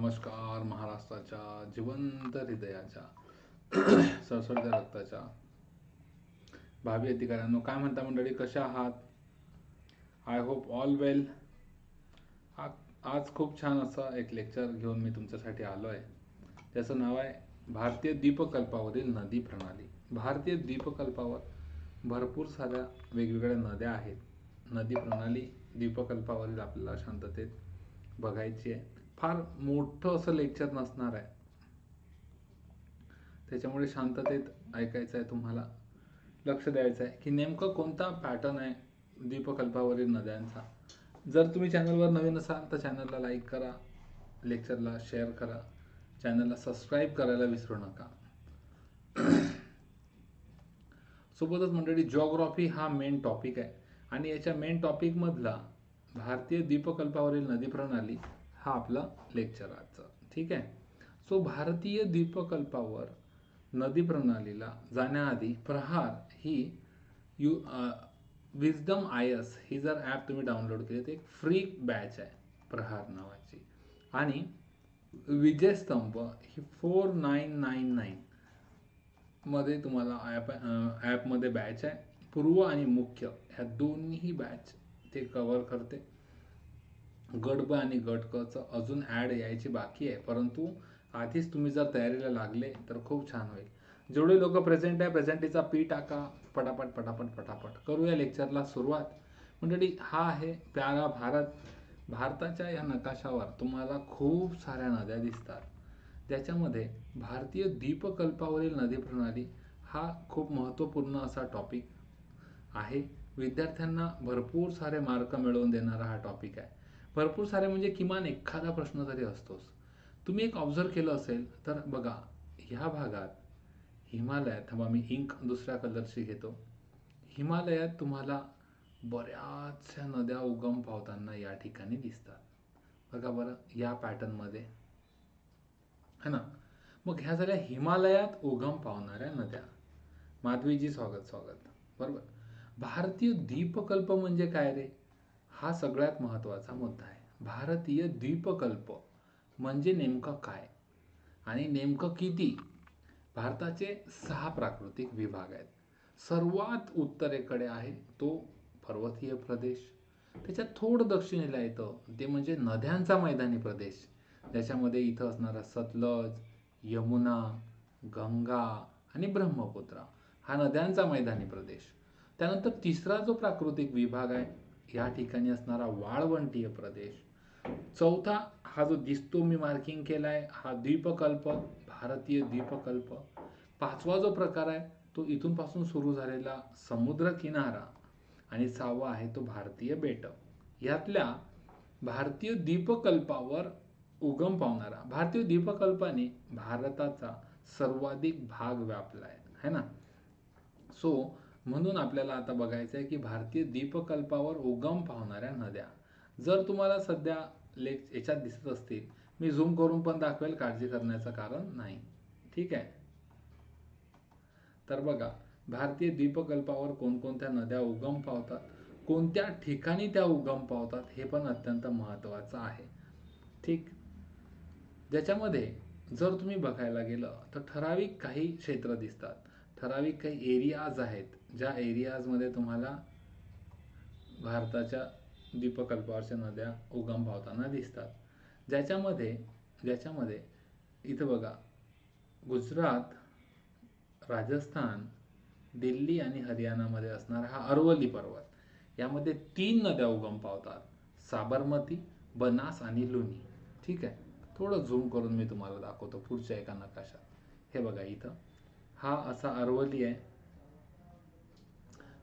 नमस्कार महाराष्ट्राच्या जिवंत हृदयाच्या सळसळत्या रक्ताच्या. भावी अधिकाऱ्यांनो काय म्हणता मंडळी कशा आहात? आय होप ऑल वेल आज खूप छान असं एक लेक्चर घेऊन मी तुमच्यासाठी आलो आहे त्याचं नाव आहे भारतीय द्वीपकल्पावरील नदी प्रणाली. भारतीय द्वीपकल्पावर भरपूर साऱ्या वेगवेगळ्या नद्या आहेत. नदी प्रणाली द्वीपकल्पावरील आपल्याला शांततेत बघायची आहे. फार मोठं असं लेक्चर नसणार आहे. त्याच्यामुळे शांततेत ऐकायचं आहे तुम्हाला लक्ष द्यायचं आहे की नेमकं कोणता पॅटर्न आहे द्वीपकल्पावरील नद्यांचा. जर तुम्ही चॅनलवर नवीन असाल तर चॅनलला लाईक करा लेक्चरला शेअर करा चॅनलला सबस्क्राईब करायला विसरू नका. सोबतच मंडळी जॉग्रॉफी हा मेन टॉपिक आहे. आणि याच्या मेन टॉपिकमधला भारतीय द्वीपकल्पावरील नदी प्रणाली हा आपला लेक्चर आजचा. ठीक आहे? सो भारतीय द्वीपकल्पावर नदी प्रणालीला जाण्याआधी प्रहार ही यू विजडम आय एस ही जर ॲप तुम्ही डाउनलोड केली तर एक फ्री बॅच आहे प्रहार नावाची. आणि विजयस्तंभ ही फोर नाईन नाईन नाईन मध्ये तुम्हाला ॲप ॲपमध्ये बॅच आहे. पूर्व आणि मुख्य ह्या दोन्ही बॅच ते कवर करते. गट ब आणि गट कचं अजून ॲड यायची बाकी आहे. परंतु आधीच तुम्ही जर तयारीला लागले तर खूप छान होईल. जेवढे लोक प्रेझेंट आहे प्रेझेंटीचा पी टाका. पटापट पटापट पटापट. करूया लेक्चरला सुरुवात. मंडळी हा आहे प्यारा भारत. भारताच्या या नकाशावर तुम्हाला खूप साऱ्या नद्या दिसतात. त्याच्यामध्ये भारतीय द्वीपकल्पावरील नदी प्रणाली हा खूप महत्त्वपूर्ण असा टॉपिक आहे. विद्यार्थ्यांना भरपूर सारे मार्क मिळवून देणारा हा टॉपिक आहे. भरपूर सारे म्हणजे किमान एखादा प्रश्न तरी असतोच. तुम्ही एक ऑब्झर्व केलं असेल तर बघा ह्या भागात हिमालयात थांबा मी इंक दुसऱ्या कलरची घेतो. हिमालयात तुम्हाला बऱ्याचशा नद्या उगम पावताना या ठिकाणी दिसतात. बघा बरं या पॅटर्नमध्ये है ना? मग ह्या झाल्या हिमालयात उगम पावणाऱ्या नद्या. माधवीजी स्वागत स्वागत. बरोबर? भारतीय द्वीपकल्प म्हणजे काय रे? हा सगळ्यात महत्त्वाचा मुद्दा आहे. भारतीय द्वीपकल्प म्हणजे नेमकं काय? आणि नेमकं किती? भारताचे सहा प्राकृतिक विभाग आहेत. सर्वात उत्तरेकडे आहे तो पर्वतीय प्रदेश. त्याच्यात थोडं दक्षिणेला येतं. ते म्हणजे नद्यांचा मैदानी प्रदेश. ज्याच्यामध्ये इथं असणारा सतलज यमुना गंगा आणि ब्रह्मपुत्रा हा नद्यांचा मैदानी प्रदेश. त्यानंतर तिसरा जो प्राकृतिक विभाग आहे या ठिकाणी असणारा वाळवंटीय प्रदेश. चौथा हा जो दिसतो मी मार्किंग केला आहे हा द्वीपकल्प भारतीय द्वीपकल्प. पाचवा जो प्रकार आहे तो इथून पासून सुरू झालेला समुद्र किनारा आणि सहावा आहे तो भारतीय बेट. यातल्या भारतीय द्वीपकल्पावर उगम पावणारा भारतीय द्वीपकल्पाने भारताचा सर्वाधिक भाग व्यापला आहे है ना? सो म्हणून आपल्याला आता बघायचं आहे की भारतीय द्वीपकल्पावर उगम पावणाऱ्या नद्या. जर तुम्हाला सध्या लेख याच्यात दिसत असतील मी झूम करून पण दाखवेल काळजी करण्याचं कारण नाही. ठीक आहे? तर बघा भारतीय द्वीपकल्पावर कोणकोणत्या नद्या उगम पावतात कोणत्या ठिकाणी त्या उगम पावतात हे पण अत्यंत महत्त्वाचं आहे. ठीक? ज्याच्यामध्ये जर तुम्ही बघायला गेलं तर ठराविक काही क्षेत्र दिसतात. ठराविक काही एरियाज आहेत. ज्या एरियाजमध्ये तुम्हाला भारताच्या द्वीपकल्पावरच्या नद्या उगम पावताना दिसतात. ज्याच्यामध्ये ज्याच्यामध्ये इथं बघा गुजरात राजस्थान दिल्ली आणि हरियाणामध्ये असणारा हा अरवली पर्वत. यामध्ये तीन नद्या उगम पावतात. साबरमती बनास आणि लोणी ठीक आहे? थोडं झूम करून मी तुम्हाला दाखवतो पुढच्या एका नकाशात. हे बघा इथं. हा असा अरवली आहे.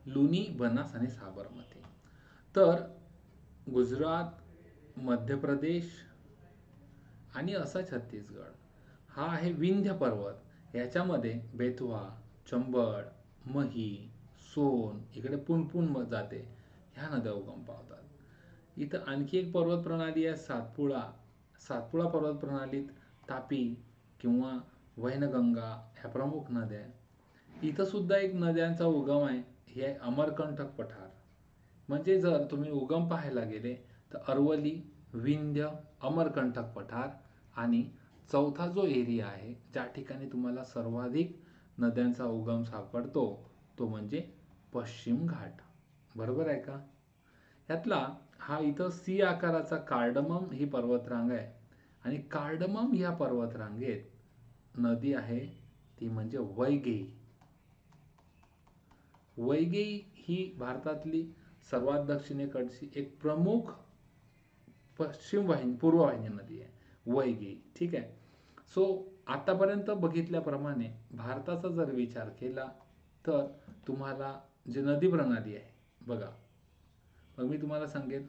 लुनी बनास आणि साबरमती. तर गुजरात मध्य प्रदेश आणि असा छत्तीसगड. हा आहे विंध्य पर्वत. याच्यामध्ये बेतवा चंबळ मही सोन इकडे पुनपुन जाते. ह्या नद्या उगम पावतात. इथं आणखी एक पर्वत प्रणाली आहे सातपुळा सातपुळा पर्वत प्रणालीत तापी किंवा वैनगंगा ह्या प्रमुख नद्या इथं सुद्धा एक नद्यांचा उगम आहे. हे आहे अमरकंटक पठार. म्हणजे जर तुम्ही उगम पाहायला गेले तर अरवली विंध्य अमरकंटक पठार आणि चौथा जो एरिया आहे ज्या ठिकाणी तुम्हाला सर्वाधिक नद्यांचा उगम सापडतो तो म्हणजे पश्चिम घाट. बरोबर आहे का? यातला हा इथं सी आकाराचा कार्डमम ही पर्वतरांग आहे. आणि कार्डमम या पर्वतरांगेत नदी आहे ती म्हणजे वैगेई. वैगेई ही भारतातली सर्वात दक्षिणेकडची एक प्रमुख पश्चिम वाहिनी पूर्व वाहिनी नदी आहे वैगेई ठीक आहे? सो आतापर्यंत बघितल्याप्रमाणे भारताचा जर विचार केला तर तुम्हाला जे नदी प्रणाली आहे बघा. मग मी तुम्हाला सांगेन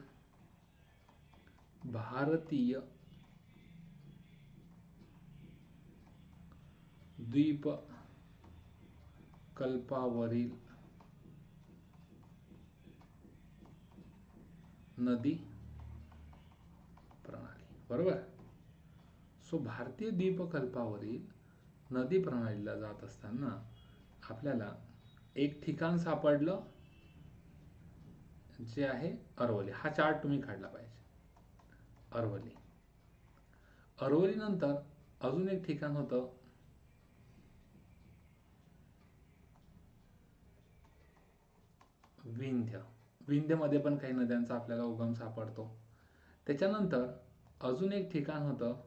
भारतीय द्वीप नदी प्रणाली. बरोबर? सो भारतीय द्वीपकल्पावरील नदी प्रणालीला जात असताना आपल्याला एक ठिकाण सापडलं जे आहे अरवली. हा चार्ट तुम्ही काढला पाहिजे. अरवली. अरवली नंतर अजून एक ठिकाण होतं. विंध्य. विंध्यमध्ये पण काही नद्यांचा आपल्याला उगम सापडतो. त्याच्यानंतर अजून एक ठिकाण होतं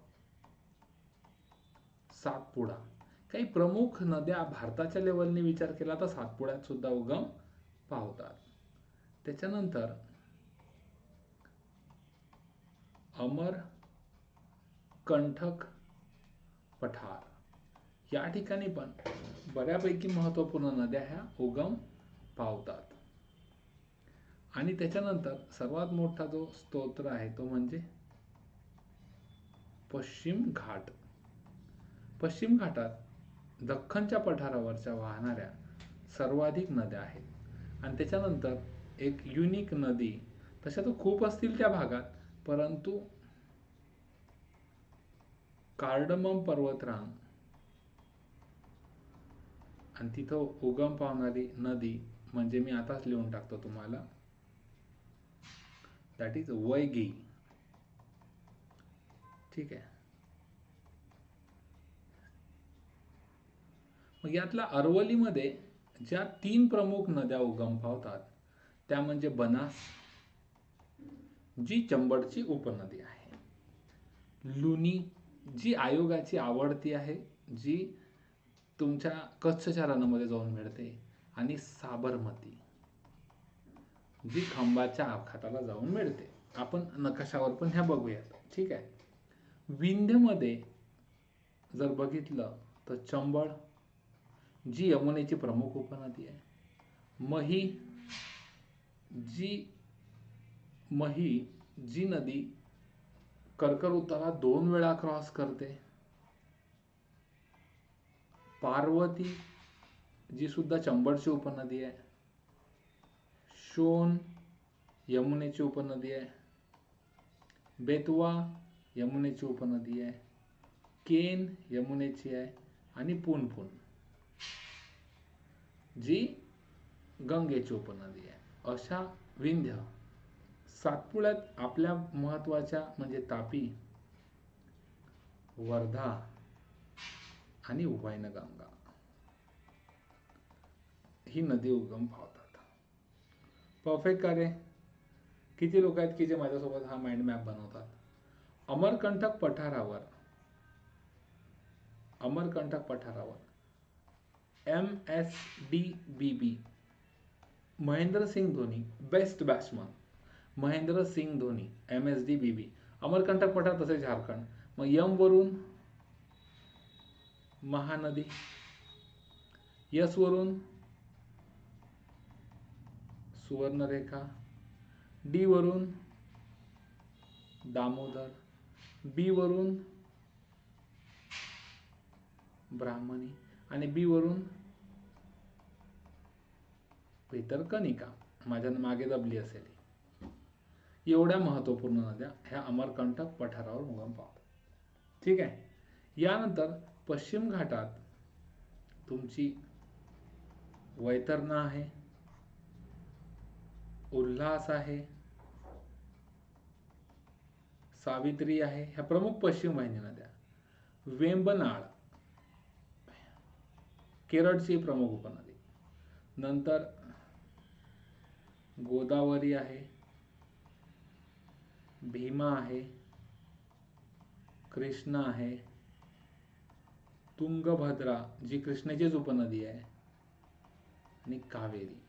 सातपुडा. काही प्रमुख नद्या भारताच्या लेवलने विचार केला तर सातपुड्यात सुद्धा उगम पावतात. त्याच्यानंतर अमर कंठक पठार. या ठिकाणी पण बऱ्यापैकी महत्त्वपूर्ण नद्या ह्या उगम पावतात. आणि त्याच्यानंतर सर्वात मोठा जो स्तोत्र आहे तो म्हणजे पश्चिम घाट. पश्चिम घाटात दख्खनच्या पठारावरच्या वाहणाऱ्या सर्वाधिक नद्या आहेत. आणि त्याच्यानंतर एक युनिक नदी. तशा तर खूप असतील त्या भागात परंतु कार्डमम पर्वतरांग. आणि तिथं उगम पावणारी नदी म्हणजे मी आताच लिहून टाकतो तुम्हाला. दॅट इज वैगी ठीक आहे. मग यातल्या अरवलीमध्ये ज्या तीन प्रमुख नद्या उगम पावतात त्या म्हणजे बनास जी चंबडची उपनदी आहे. लुनी जी आयोगाची आवडती आहे जी तुमच्या कच्छ शहरांमध्ये जाऊन मिळते आणि साबरमती. जी खंबाच्या आखाताला जाऊन मिळते. आपण नकाशावर पण ह्या बघूयात. ठीक आहे? विंध्यमध्ये जर बघितलं तर चंबळ जी यमुनेची प्रमुख उपनदी आहे. मही जी मही जी नदी कर्कवृत्ताला दोन वेळा क्रॉस करते. पार्वती जी सुद्धा चंबळची उपनदी आहे. शोन यमुनेची उपनदी आहे. बेतवा यमुनेची उपनदी आहे. केन यमुनेची आहे आणि पुनपुन जी गंगेची उपनदी आहे. अशा विंध्य सातपुड्यात आपल्या महत्त्वाच्या म्हणजे तापी वर्धा आणि वैनगंगा ही नदी उगम पावतात. परफेक्ट का रे? किती लोक आहेत की जे माझ्यासोबत हा माइंड मॅप बनवतात? अमरकंटक पठारावर. अमरकंटक पठारावर. M S D B B Mahendra Singh Dhoni best batsman Mahendra Singh Dhoni M S D B B Amarkantak पठार तसे झारखंड. मग यम वरून महानदी. यस वरून सुवर्णरेखा डी वरून दामोदर बी वरून ब्राह्मणी आणि बी वरून भितरकनिका माझ्या मागे दबली असेल. एवढ्या महत्त्वपूर्ण नद्या ह्या अमरकंटक पठारावर उगम पावतात. ठीक आहे? यानंतर पश्चिम घाटात तुमची वैतरणा आहे. उल्हास आहे सावित्री आहे ह्या प्रमुख पश्चिम वाहिनी नद्या वेंबनाळ केरळची प्रमुख उपनदी. नंतर गोदावरी आहे भीमा आहे कृष्णा आहे तुंगभद्रा जी कृष्णेचीच उपनदी आहे आणि कावेरी.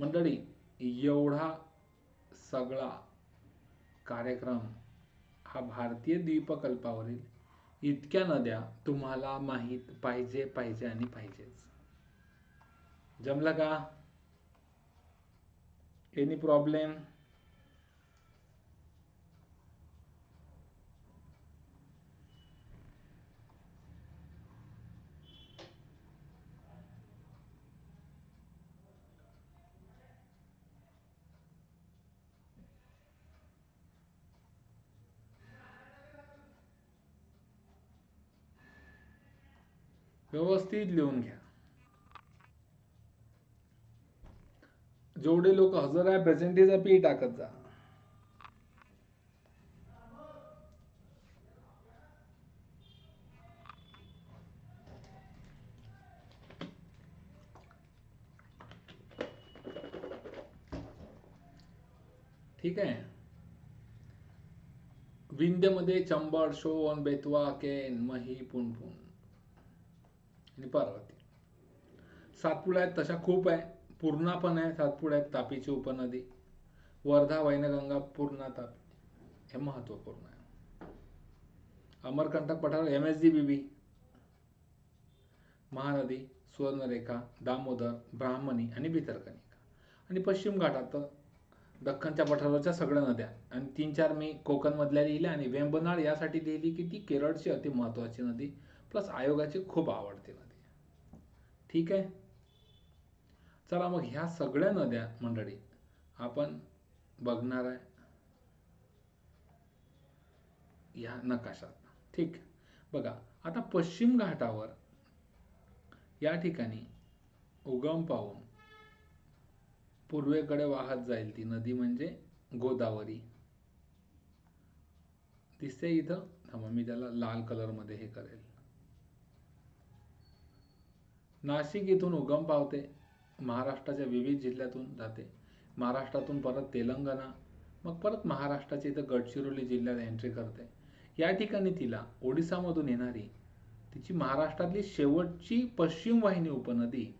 मंडळी एवढा सगळा कार्यक्रम हा भारतीय द्वीपकल्पावरील इतक्या नद्या तुम्हाला माहीत पाहिजे पाहिजे आणि पाहिजेच. जमलं का? एनी प्रॉब्लेम व्यवस्थित लिहून घ्या. जेवढे लोक हजर आहे प्रेझेंटेज पी टाकत जा. ठीक आहे? विंध्यमध्ये चंबळ शोवन बेतवा केन मही पुनपुन. आणि पार्वती. सातपुड्यात तशा खूप आहे. पूर्णा पण आहे सातपुडा आहेत तापीची उपनदी. वर्धा वैनगंगा पूर्णा तापी. हे महत्त्वपूर्ण आहे. अमरकंटक पठार M S G B B Mahanadi Subarnarekha Damodar Brahmani आणि भितरकनिका आणि पश्चिम घाटात दख्खनच्या पठारावरच्या सगळ्या नद्या. आणि तीन चार मी कोकणमधल्या लिहिल्या आणि वेंबनाळ यासाठी लिहिली की ती केरळची अति महत्वाची नदी प्लस आयोगाची खूप आवडती नदी. ठीक आहे? चला मग ह्या सगळ्या नद्या मंडळी आपण बघणार आहे. ह्या नकाशात. ठीक. बघा आता पश्चिम घाटावर या ठिकाणी उगम पाहून पूर्वेकडे वाहत जाईल ती नदी म्हणजे गोदावरी. दिसते इथं? थांबा मी त्याला लाल कलरमध्ये हे करेल. नाशिक इथून उगम पावते महाराष्ट्राच्या विविध जिल्ह्यातून जाते. महाराष्ट्रातून परत तेलंगणा मग परत महाराष्ट्राच्या इथं गडचिरोली जिल्ह्यात एंट्री करते. या ठिकाणी तिला ओडिसामधून येणारी तिची महाराष्ट्रातली शेवटची पश्चिम वाहिनी उपनदी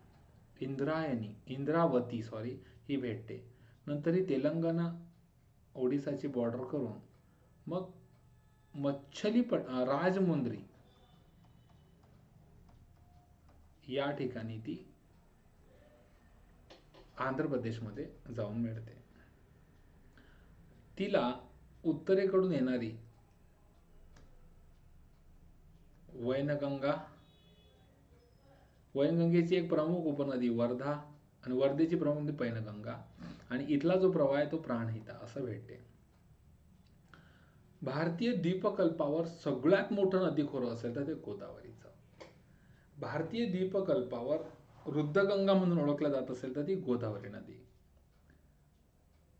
इंद्रायणी इंद्रावती सॉरी ही भेटते. नंतर ही तेलंगणा ओडिसाची बॉर्डर करून मग मच्छलीपट राजमुंद्री या ठिकाणी ती आंध्र प्रदेशमध्ये जाऊन मिळते. तिला उत्तरेकडून येणारी वैनगंगा वैनगंगेची एक प्रमुख उपनदी वर्धा आणि वर्धेची प्रमुख नदी पैनगंगा आणि इथला जो प्रवाह आहे तो प्राणहिता असं भेटते. भारतीय द्वीपकल्पावर सगळ्यात मोठं नदी खोरं असेल तर ते गोदावरीचं. भारतीय द्वीपकल्पावर रुद्धगंगा म्हणून ओळखल्या जात असेल तर ती गोदावरी नदी.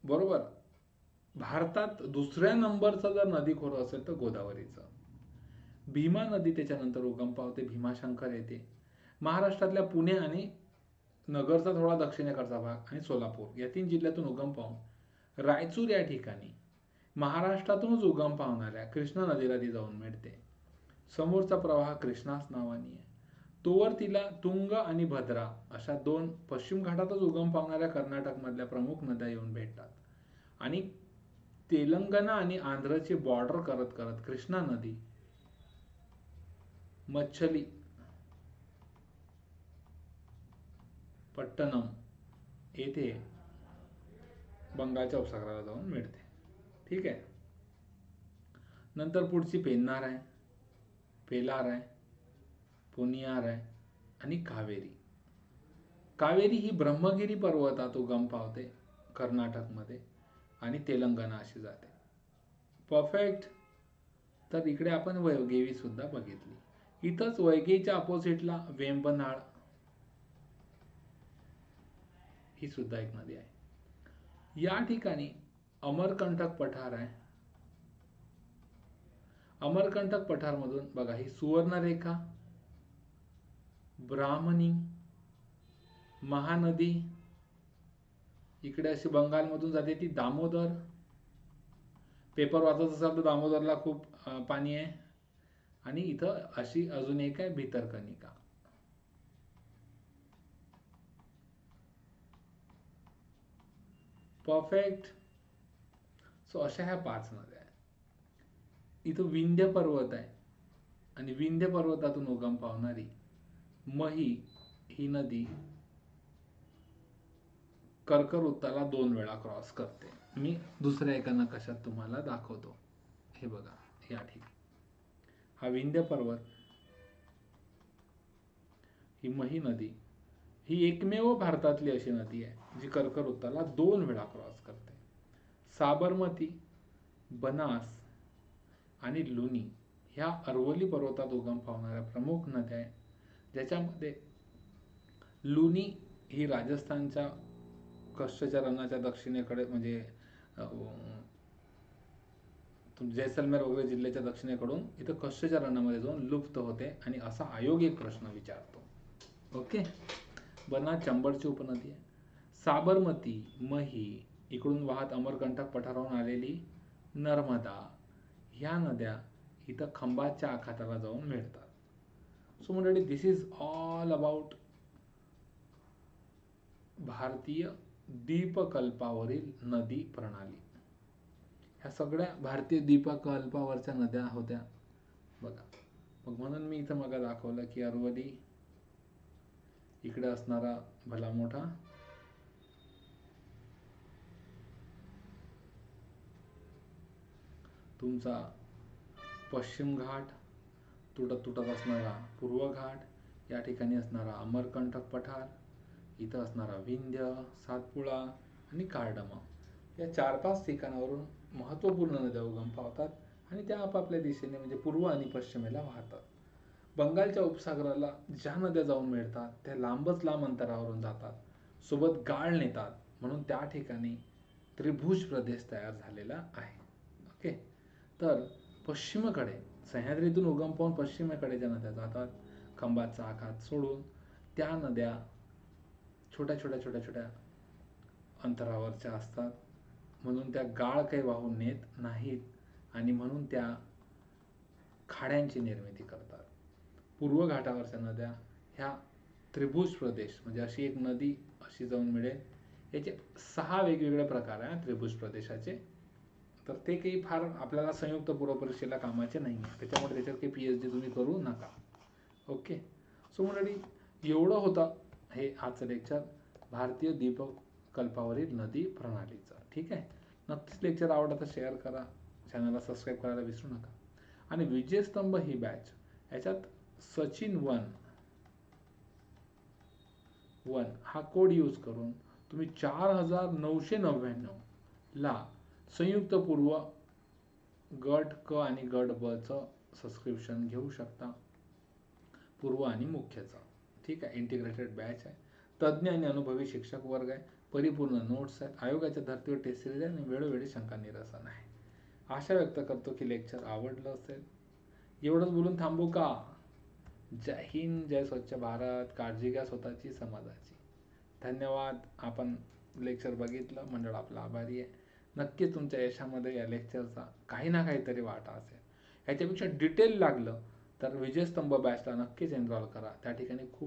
बरोबर? भारतात दुसऱ्या नंबरचं जर नदी खोरं असेल तर गोदावरीचं. भीमा नदी त्याच्यानंतर उगम पावते भीमाशंकर येते. महाराष्ट्रातल्या पुणे आणि नगरचा थोडा दक्षिणेकडचा भाग आणि सोलापूर या तीन जिल्ह्यातून उगम पाहून रायचूर या ठिकाणी महाराष्ट्रातूनच उगम पावणाऱ्या कृष्णा नदीला ती जाऊन मिळते. समोरचा प्रवाह कृष्णाच नावानी आहे. तोवर तिला तुंग आणि भद्रा अशा दोन पश्चिम घाटातच उगम पावणाऱ्या कर्नाटकमधल्या प्रमुख नद्या येऊन भेटतात. आणि तेलंगणा आणि आंध्रची बॉर्डर करत करत कृष्णा नदी मच्छली पट्टणम येथे बंगालच्या उपसागराला जाऊन मिळते. ठीक आहे? नंतर पुढची पेन्नार आहे पेलार आहे पुनियार आहे आणि कावेरी. कावेरी ही ब्रह्मगिरी पर्वतात उगम पावते कर्नाटकमध्ये आणि तेलंगणा अशी जाते. परफेक्ट तर इकडे आपण वैगेवी सुद्धा बघितली. इथंच वैगेच्या अपोजिटला वेंबनाळ ही सुद्धा एक नदी आहे. या ठिकाणी अमरकंटक पठार आहे. अमरकंटक पठारमधून बघा ही सुवर्णरेखा ब्राह्मणी महानदी इकडे अशी बंगालमधून जाते ती दामोदर. पेपर वाचत असाल तर दामोदरला खूप पाणी आहे. आणि इथं अशी अजून एक आहे भितरकनिका. परफेक्ट सो अशा ह्या पाच नद्या आहेत. इथं विंध्य पर्वत आहे. आणि विंध्य पर्वतातून उगम पावणारी मही ही नदी कर्कवृत्ताला दोन वेळा क्रॉस करते. मी दुसऱ्या एका नकाशात तुम्हाला दाखवतो. हे बघा या ठिकाणी. हा विंध्य पर्वत ही मही नदी ही एकमेव भारतातली अशी नदी आहे जी कर्कवृत्ताला दोन वेळा क्रॉस करते. साबरमती बनास आणि लुनी ह्या अरवली पर्वतात उगम पावणाऱ्या प्रमुख नद्या आहेत. ज्याच्यामध्ये लुनी ही राजस्थानच्या कच्छच्या रणाच्या दक्षिणेकडे म्हणजे जैसलमेर वगैरे जिल्ह्याच्या दक्षिणेकडून इथं कच्छच्या रणामध्ये जाऊन लुप्त होते आणि असा आयोग एक प्रश्न विचारतो. ओके? बना चंबळची उपनदी आहे. साबरमती मही इकडून वाहत अमरकंटक पठारावरून आलेली नर्मदा ह्या नद्या इथं खंबाच्या आखाताला जाऊन मिळतात. सो मंडळी दिस इज ऑल अबाउट भारतीय द्वीपकल्पावरील नदी प्रणाली. ह्या सगळ्या भारतीय द्वीपकल्पावरच्या नद्या होत्या. बघा मग म्हणून मी इथं मग दाखवलं की अरवली इकडे असणारा भला मोठा तुमचा पश्चिम घाट तुटत तुटत असणारा पूर्व घाट या ठिकाणी असणारा अमरकंटक पठार इथं असणारा विंध्य सातपुळा आणि कार्डमा. या चार पाच ठिकाणावरून महत्त्वपूर्ण नद्या उगम पावतात आणि त्या आपापल्या दिशेने म्हणजे पूर्व आणि पश्चिमेला वाहतात. बंगालच्या उपसागराला ज्या नद्या जाऊन मिळतात त्या लांबच लांब अंतरावरून जातात. सोबत गाळ नेतात. म्हणून त्या ठिकाणी त्रिभुज प्रदेश तयार झालेला आहे. ओके? तर पश्चिमेकडे सह्याद्रीतून उगम पाहून पश्चिमेकडे ज्या नद्या जातात. खंबाचा आखात सोडून त्या नद्या छोट्या छोट्या छोट्या छोट्या अंतरावरच्या असतात. म्हणून त्या गाळ काही वाहून नेत नाहीत आणि म्हणून त्या खाड्यांची निर्मिती करतात. पूर्व घाटावरच्या नद्या ह्या त्रिभुज प्रदेश म्हणजे अशी एक नदी अशी जाऊन मिळेल. याचे सहा वेगवेगळे प्रकार आहे त्रिभुज प्रदेशाचे. तर ते काही फार आपल्याला संयुक्त पूर्व परीक्षेला कामाचे नाही आहे. त्याच्यामुळे त्याच्यात काही पी एच डी तुम्ही करू नका. ओके सो मंडळी एवढं होतं हे आजचं लेक्चर भारतीय द्वीपकल्पावरील नदी प्रणालीचं. ठीक आहे? नक्कीच लेक्चर आवडलं तर शेअर करा. चॅनलला सबस्क्राईब करायला विसरू नका. आणि विजयस्तंभ ही बॅच याच्यात सचिन वन वन हा कोड यूज करून तुम्ही चार हजार नऊशे नव्याण्णव ला संयुक्त पूर्व गट क आणि गट बचं सबस्क्रिप्शन घेऊ शकता. पूर्व आणि मुख्यचं. ठीक आहे? इंटिग्रेटेड बॅच आहे. तज्ज्ञ आणि अनुभवी शिक्षक वर्ग आहे. परिपूर्ण नोट्स आहेत. आयोगाच्या धर्तीवर टेस्ट सिरीज आहे आणि वेळोवेळी शंका निरसन आहे. आशा व्यक्त करतो की लेक्चर आवडलं असेल. एवढंच बोलून थांबू का? जय हिंद जय स्वच्छ भारत. काळजी घ्या स्वतःची समाजाची. धन्यवाद. आपण लेक्चर बघितलं. मंडळ आपला आभारी आहे. नक्की तुमच्या यशामध्ये या लेक्चरचा काही ना काहीतरी वाटा असेल. ह्याच्यापेक्षा डिटेल लागलं तर विजयस्तंभ बॅचला नक्कीच एनरॉल करा. त्या ठिकाणी खूप